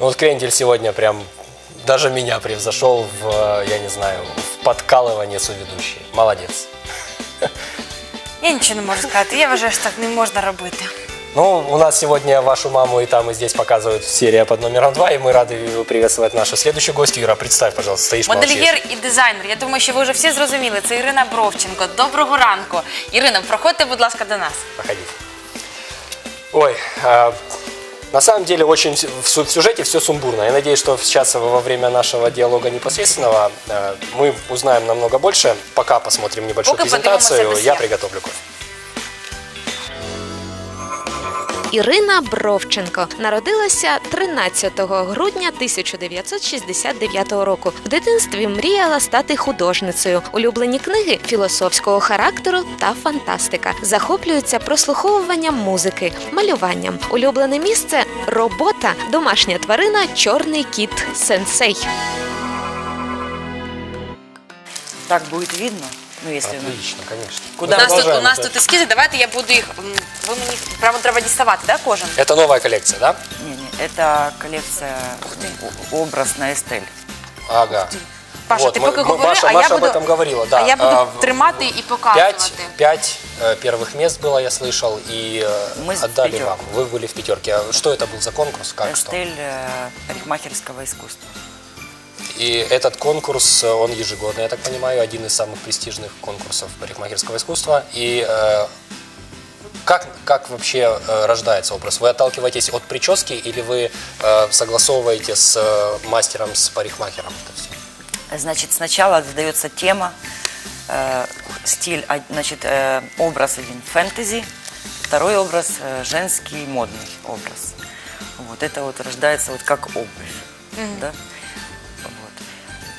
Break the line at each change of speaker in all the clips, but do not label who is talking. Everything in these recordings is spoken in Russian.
Ну вот Квентель сегодня прям даже меня превзошел в, э, я не знаю, в подкалывании соведущей. Молодец.
Я нічого не можу сказати. Я вважаю, що так не можна робити.
Ну, у нас сегодня вашу маму и там, и здесь показывают серия под номером два, и мы рады приветствовать нашу следующую гостью. Ира, представь, пожалуйста, стоишь, молчишь.
Модельєр і дизайнер. Я думаю, що ви вже всі зрозуміли. Це Ірина Бровченко. Доброго ранку. Ірина, проходьте, будь ласка, до нас.
Проходите. Ой, а, на самом деле очень в сюжете все сумбурно. Я надеюсь, что сейчас во время нашего диалога непосредственного э, мы узнаем намного больше. Пока посмотрим небольшую
Пока
презентацию. Я приготовлю кофе.
Ірина Бровченко народилася 13 грудня 1969 року. В дитинстві мріяла стати художницею. Улюблені книги філософського характеру та фантастика. Захоплюється прослуховуванням музики, малюванням. Улюблене місце робота, домашня тварина, чорний кіт сенсей.
Так будет видно, ну если ну,
Отлично, конечно.
Куда
у нас, тут, у
Продолжаем
нас
это.
тут ескізи, давайте я буду їх. м, Ви мені прямо треба діставати, так, кожен?
Это новая коллекция, да?
не, не, это коллекция о- образ на Эстель.
Ага.
Паша,
Вот,
ти
мы-
поки
мы-
говори,
Маша,
а
Маша
я
об
буду,
этом говорила, да.
а я буду
А, в-
тримати і
Пять,
показувати.
пять э, первых мест было, я слышал, и э,
Мы с
отдали
пятеркой.
вам. Вы были в пятерке. А Что это был за конкурс? Как что?
Эстель э, парикмахерского искусства.
И этот конкурс, э, он ежегодный, я так понимаю, один из самых престижных конкурсов парикмахерского искусства. И э, как, как вообще э, рождается образ? Вы отталкиваетесь от прически или вы э, согласовываете с э, мастером, с парикмахером это все?
Значит, сначала задается тема, э, стиль, а, значит, э, образ один фэнтези, второй образ э, женский модный образ. Вот это вот рождается вот как обувь, да?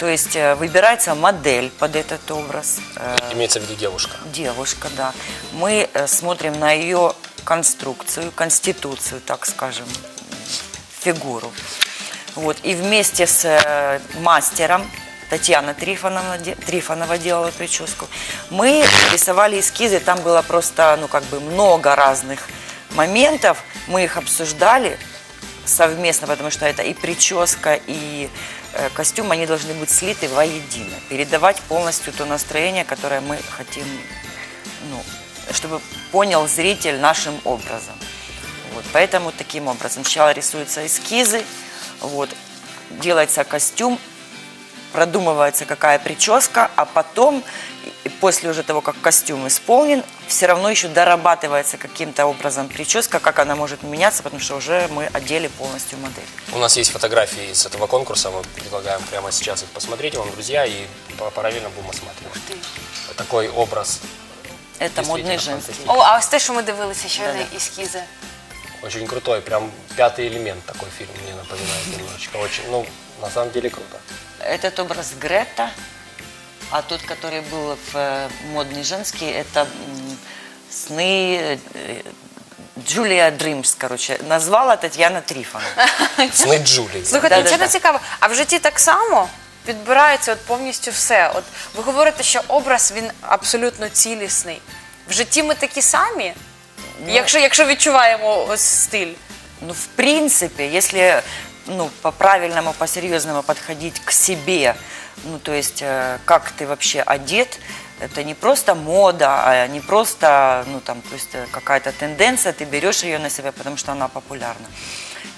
То есть э, выбирается модель под этот образ. э,
Имеется в виду девушка.
девушка, да. Мы э, смотрим на ее конструкцию, конституцию, так скажем, фигуру. Вот. И вместе с мастером, Татьяна Трифонова, Трифонова делала прическу, мы рисовали эскизы, там было просто, ну, как бы много разных моментов, мы их обсуждали совместно, потому что это и прическа, и костюм, они должны быть слиты воедино, передавать полностью то настроение, которое мы хотим, ну, чтобы понял зритель нашим образом. Вот, поэтому таким образом сначала рисуются эскизы, вот, делается костюм, продумывается какая прическа, а потом, после уже того, как костюм исполнен, все равно еще дорабатывается каким-то образом прическа, как она может меняться, потому что уже мы одели полностью модель.
У нас есть фотографии с этого конкурса, мы предлагаем прямо сейчас их посмотреть вам, друзья, и па- параллельно будем осматривать. Такой образ
Это модный женский.
О, а ось те, що ми дивилися, ще
Да-да.
ескізи.
очень крутой, прям пятый элемент такой фильм мне напоминает немножечко. Очень, ну, на самом деле круто.
Этот образ Грета, а тот, который был в э, модный женский, это м, сны э, Джулия Дримс, короче, назвала Татьяна Трифонова.
Сны Джулии.
Слухайте,
Да-да-да.
це не цікаво. А в житті так само підбирається от повністю все. От ви говорите, що образ він абсолютно цілісний. В житті ми такі самі, якщо, якщо відчуваємо ось стиль.
Ну, в принципе, если ну, по-правильному, по-серьезному подходить к себе, ну, то есть, э, как ты вообще одет, это не просто мода, а не просто, ну, там, то есть, какая-то тенденция, ты берешь ее на себя, потому что она популярна.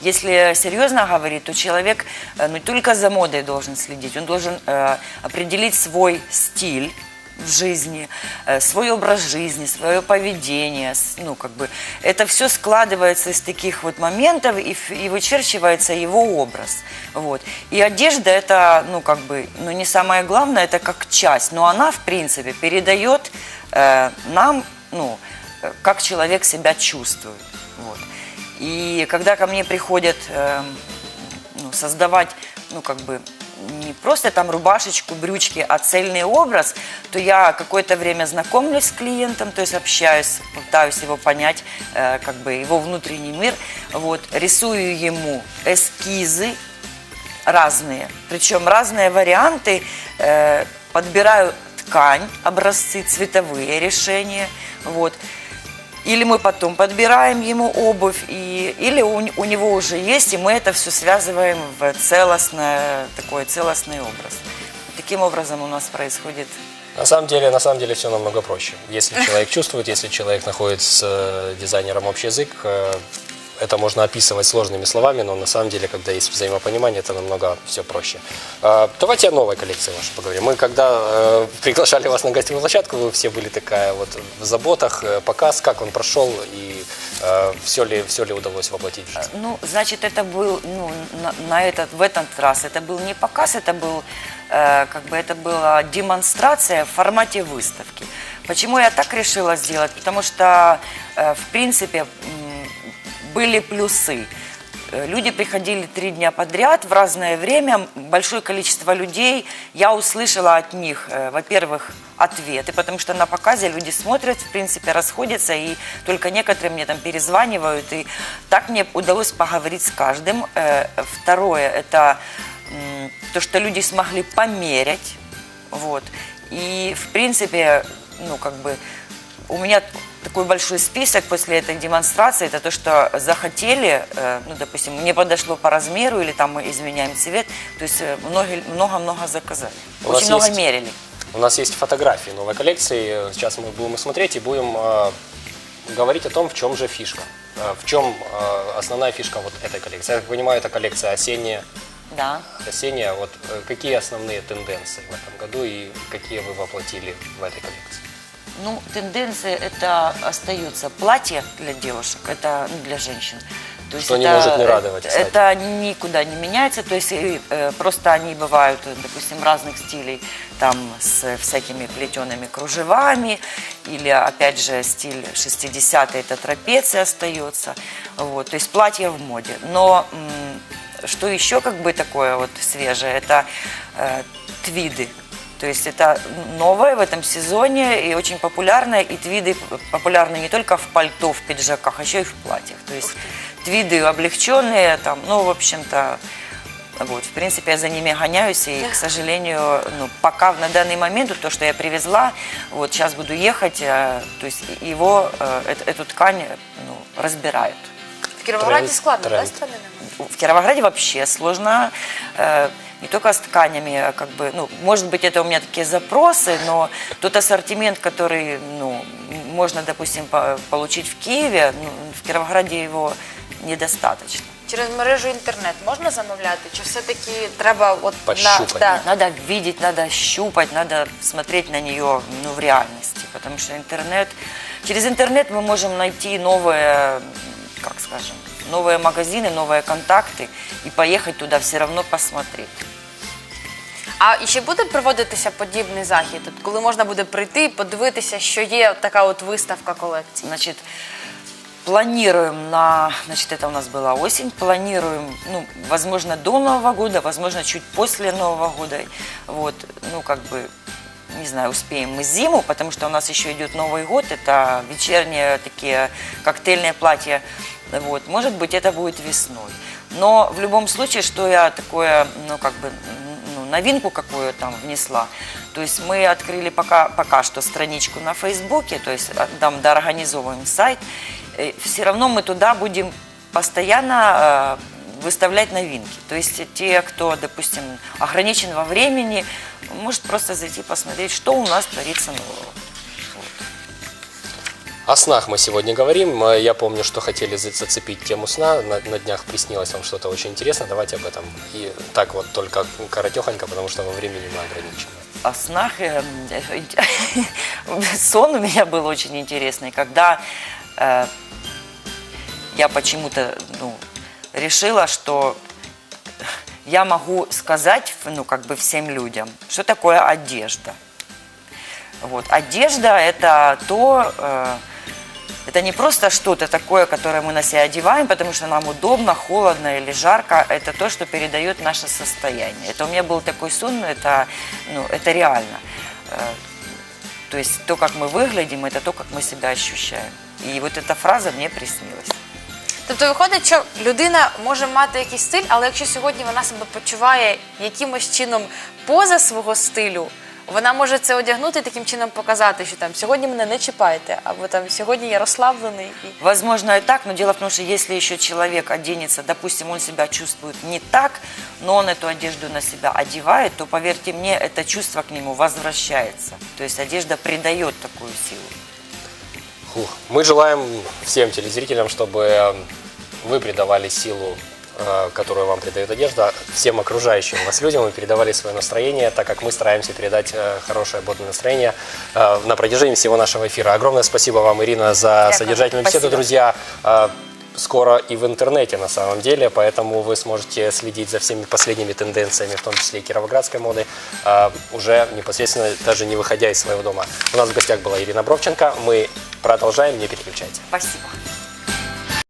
Если серьезно говорить, то человек э, не только за модой должен следить, он должен э, определить свой стиль, в жизни, э, свой образ жизни, свое поведение, ну, как бы, это все складывается из таких вот моментов и, и вычерчивается его образ, вот. И одежда это, ну, как бы, ну, не самое главное, это как часть, но она, в принципе, передает э, нам, ну, э, как человек себя чувствует, вот. И когда ко мне приходят эм, ну, создавать, ну, как бы, не просто там рубашечку, брючки, а цельный образ, то я какое-то время знакомлюсь с клиентом, то есть общаюсь, пытаюсь его понять, э, как бы его внутренний мир, вот, рисую ему эскизы разные, причем разные варианты, э, подбираю ткань, образцы, цветовые решения, вот, или мы потом подбираем ему обувь, и, или у, у него уже есть, и мы это все связываем в целостное, такой целостный образ. Таким образом у нас происходит
На самом деле, на самом деле все намного проще. Если человек чувствует, если человек находит с э, дизайнером общий язык, э, это можно описывать сложными словами, но на самом деле, когда есть взаимопонимание, это намного все проще. А, Давайте о новой коллекции вашей поговорим. Мы когда э, приглашали вас на гостевую площадку, вы все были такая вот в заботах, э, показ, как он прошел и все ли, все ли удалось воплотить в жизнь.
Ну, значит, это был, ну, на, на этот, в этот раз это был не показ, это был, э, как бы, это была демонстрация в формате выставки. Почему я так решила сделать? Потому что, э, в принципе, были плюсы. Э, Люди приходили три дня подряд в разное время, большое количество людей. Я услышала от них, э, во-первых, ответы, потому что на показе люди смотрят, в принципе, расходятся, и только некоторые мне там перезванивают, и так мне удалось поговорить с каждым. Э, Второе, это то, что люди смогли померять, вот, и, в принципе, ну, как бы, у меня такой большой список после этой демонстрации, это то, что захотели, э, ну, допустим, мне подошло по размеру, или там мы изменяем цвет, то есть э, много- много-много заказали.
У
Очень много
есть-
мерили.
У нас есть фотографии новой коллекции. Сейчас мы будем их смотреть и будем э, говорить о том, в чем же фишка. Э, в чем э, основная фишка вот этой коллекции. Я так понимаю, это коллекция осенняя.
Да.
Осенняя. Вот э, какие основные тенденции в этом году и какие вы воплотили в этой коллекции?
Ну, тенденция это остается платье для девушек, это ну, для женщин. То есть
Что не
это-
может не радовать, кстати.
Это никуда не меняется, то есть и, э, просто они бывают, э, допустим, разных стилей, там с всякими плетеными кружевами, или опять же стиль 60-й, это трапеция остается, вот, то есть платье в моде. Но что еще как бы такое вот свежее, это э, твиды. То есть это новое в этом сезоне и очень популярное. И твиды популярны не только в пальто, в пиджаках, а еще и в платьях. То есть твиды облегченные, там, ну, в общем-то, вот, в принципе, я за ними гоняюсь, и, к сожалению, ну, пока на данный момент вот то, что я привезла, вот сейчас буду ехать, э, то есть его, э, эт- эту ткань, ну, разбирают.
В Кіровограді
Тренд-
складно,
тренд.
да, тканинами?
В Кировограде вообще сложно, э, не только с тканями, а как бы, ну, может быть, это у меня такие запросы, но тот ассортимент, который, ну, можно, допустим, по- получить в Киеве, ну, в Кировограде его недостаточно.
Через мережу інтернет можна замовляти? Чи все-таки треба от
Пощупати.
на да.
Надо видеть, надо щупать, надо смотреть на нее ну, в реальности, потому что интернет, через интернет мы можем найти новые, как скажем, новые магазины, новые контакты и поехать туда все равно посмотреть.
А і ще буде проводитися подібний захід, от коли можна буде прийти і подивитися, що є така от виставка колекцій?
Значит, планируем на, значит, это у нас была осень, планируем, ну, возможно, до Нового года, возможно, чуть после Нового года, вот, ну, как бы, не знаю, успеем мы зиму, потому что у нас еще идет Новый год, это вечерние такие коктейльные платья, вот, может быть, это будет весной. Но в любом случае, что я такое, ну, как бы, ну, новинку какую там внесла. То есть мы открыли пока, пока что страничку на Фейсбуке, то есть а, там доорганизовываем сайт. Все равно мы туда будем постоянно э, выставлять новинки. То есть те, кто, допустим, ограничен во времени, может просто зайти посмотреть, что у нас творится нового.
О снах мы сегодня говорим. Э, Я помню, что хотели за- зацепить тему сна. На, на днях приснилось вам что-то очень интересное. Давайте об этом. И так вот только коротехонько, потому что во времени мы ограничены.
о снах. э, Сон у меня был очень интересный, когда э, я почему-то ну, решила, что я могу сказать, ну, как бы всем людям, что такое одежда. Вот. Одежда – это то, э, это не просто что-то такое, которое мы на себя одеваем, потому что нам удобно, холодно или жарко. Это то, что передает наше состояние. Это у меня был такой сон, это, ну, это реально. Э, То есть то, как мы выглядим, это то, как мы себя ощущаем. И вот эта фраза мне приснилась.
Тобто виходить, що людина може мати якийсь стиль, але якщо сьогодні вона себе почуває якимось чином поза свого стилю, Вона може це одягнути і таким чином показати, що там сьогодні мене не чіпайте, або там сьогодні я розслаблений. І...
Возможно и так, но дело в том, что если еще человек оденется, допустим, он себя чувствует не так, но он эту одежду на себя одевает, то, поверьте мне, это чувство к нему возвращается. То есть одежда придает такую силу.
Фух. Мы желаем всем телезрителям, чтобы э, вы придавали силу, э, которую вам придает одежда, всем окружающим вас людям, вы передавали свое настроение, так как мы стараемся передать э, хорошее, бодрое настроение э, на протяжении всего нашего эфира. Огромное спасибо вам, Ирина, за
Дякую.
содержательную беседу,
Спасибо.
друзья. Скоро и в интернете на самом деле, поэтому вы сможете следить за всеми последними тенденциями, в том числе и кировоградской моды, уже непосредственно даже не выходя из своего дома. У нас в гостях была Ирина Бровченко. Мы продолжаем, не переключайте.
Спасибо.